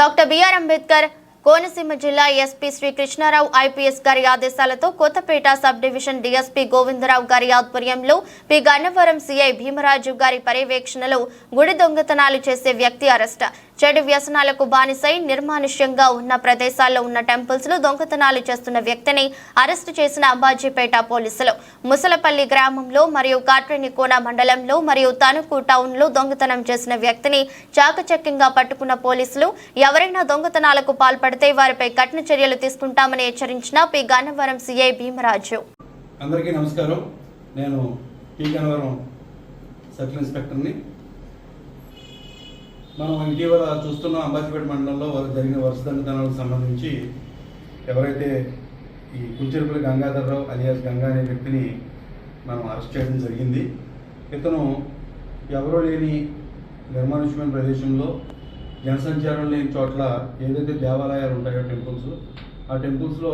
Doctor B R Ambedkar Konaseema జిల్లా SP Shri Krishnarao IPS గారి ఆదేశాలతో Kothapeta sub division DSP Govindarao గారి ఆధ్వర్యంలో పి గన్నవరం సీఐ భీమరాజు గారి పర్యవేక్షణలో గుడి దొంగతనాలు చేసే వ్యక్తి అరెస్ట్. చెడు వ్యసనాలకు బానిసై నిర్మానుష్యంగా ఉన్న ప్రదేశాల్లో ఉన్న టెంపుల్స్లో దొంగతనాలు చేస్తున్న వ్యక్తిని అరెస్టు చేసిన అంబాజీపేట పోలీసులు. ముసలపల్లి గ్రామంలో మరియు కాట్రేనికోన మండలంలో మరియు తణుకు టౌన్లో దొంగతనం చేసిన వ్యక్తిని చాకచక్యంగా పట్టుకున్న పోలీసులు ఎవరైనా దొంగతనాలకు పడితే వారిపై కఠిన చర్యలు తీసుకుంటామని హెచ్చరించిన పి. గన్నవరం సిఐ భీమరాజు. అందరికీ నమస్కారం. నేను పి. గన్నవరం సర్కిల్ ఇన్స్పెక్టర్ని. మనం ఇటీవల చూస్తున్న అంబాజీపేట మండలంలో జరిగిన వరుస దొంగతనాలకు సంబంధించి ఎవరైతే ఈ కుంచెరుపల్లి గంగాధరరావు అలియాస్ గంగా అనే వ్యక్తిని మనం అరెస్ట్ చేయడం జరిగింది. ఇతను ఎవరో లేని నిర్మానుష్యమైన ప్రదేశంలో జనసంచారం లేని చోట్ల ఏదైతే దేవాలయాలు ఉంటాయో టెంపుల్స్ ఆ టెంపుల్స్లో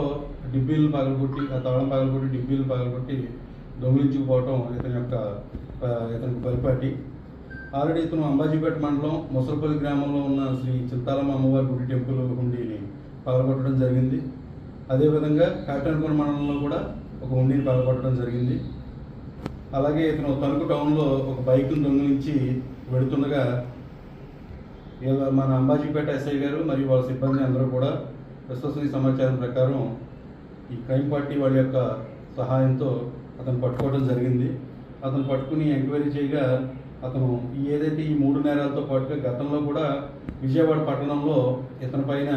డిబ్బీలు పగలగొట్టి ఆ తాళం పగలగొట్టి డిబ్బీలు పగలగొట్టి దొంగిలించుకుపోవటం ఇతని యొక్క ఇతనికి పరిపాటి. ఆల్రెడీ ఇతను అంబాజీపేట మండలం ముసలపల్లి గ్రామంలో ఉన్న శ్రీ చిత్తాలమ్మ అమ్మవారి గుడి టెంపుల్ హుండీని పగలగొట్టడం జరిగింది. అదేవిధంగా కాటన్కోన మండలంలో కూడా ఒక హుండీని పగలగొట్టడం జరిగింది. అలాగే ఇతను తణుకు టౌన్లో ఒక బైక్ను దొంగిలించి వెడుతుండగా మన అంబాజీపేట ఎస్ఐ గారు మరియు వాళ్ళ సిబ్బంది అందరూ కూడా విశ్వసనీయ సమాచారం ప్రకారం ఈ క్రైమ్ పార్టీ వాళ్ళ యొక్క సహాయంతో అతను పట్టుకోవడం జరిగింది. అతను పట్టుకుని ఎంక్వైరీ చేయగా అతను ఏదైతే ఈ మూడు నేరాలతో పాటుగా గతంలో కూడా విజయవాడ పట్టణంలో ఇతని పైన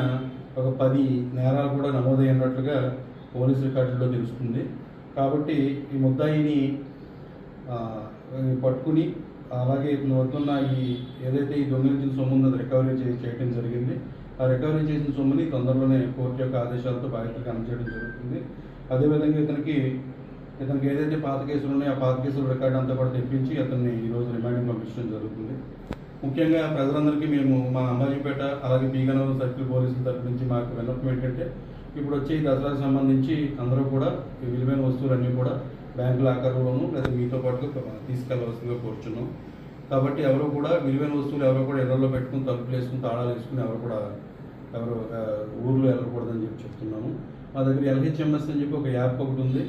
ఒక పది నేరాలు కూడా నమోదైనట్లుగా పోలీసు రికార్డుల్లో తెలుస్తుంది. కాబట్టి ఈ ముద్దాయిని పట్టుకుని అలాగే ఇప్పుడు వస్తున్న ఈ ఏదైతే ఈ దొంగిలించిన సొమ్ము ఉందో రికవరీ చే చేయడం జరిగింది. ఆ రికవరీ చేసిన సొమ్ముని తొందరలోనే కోర్టు యొక్క ఆదేశాలతో బాధితులకు అందజేయడం జరుగుతుంది. అదేవిధంగా ఇతనికి ఇతనికి ఏదైతే పాత కేసులు ఉన్నాయో ఆ పాత కేసుల రికార్డు అంతా కూడా తెప్పించి అతన్ని ఈరోజు రిమాండింగ్ పంపించడం జరుగుతుంది. ముఖ్యంగా ప్రజలందరికీ మేము మా అంబాజీపేట అలాగే బీగనూరు సర్కిల్ పోలీసుల తరపు నుంచి మాకు విన్నపం ఏంటంటే ఇప్పుడు వచ్చే ఈ దసరాకు సంబంధించి అందరూ కూడా ఈ విలువైన వస్తువులన్నీ కూడా బ్యాంకు లాకర్లోను లేదా మీతో పాటుగా తీసుకెళ్ళవలసిందిగా కోరుచున్నాం. కాబట్టి ఎవరు కూడా విలువైన వస్తువులు ఎవరు కూడా ఇళ్ళలో పెట్టుకుని తలుపులు వేసుకుని తాళాలు వేసుకుని ఎవరు కూడా ఎవరు ఊర్లో వెళ్ళకూడదని చెప్పి చెప్తున్నాము. మా దగ్గర ఎల్హెచ్ఎంఎస్ అని చెప్పి ఒక యాప్ ఒకటి ఉంది.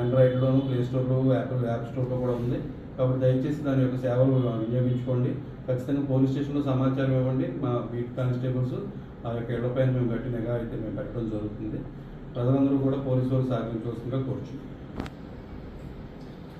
ఆండ్రాయిడ్లోను ప్లే స్టోర్లో యాపిల్ యాప్ స్టోర్లో కూడా ఉంది. కాబట్టి దయచేసి దాని యొక్క సేవలు వినియోగించుకోండి. ఖచ్చితంగా పోలీస్ స్టేషన్లో సమాచారం ఇవ్వండి. మా బీట్ కానిస్టేబుల్స్ ఆ యొక్క ఇళ్ళపైన మేము గట్టి నిఘా అయితే మేము పెట్టడం జరుగుతుంది. ప్రజలందరూ కూడా పోలీసు వారు సహకరించవలసిందిగా కోరుచున్నాం.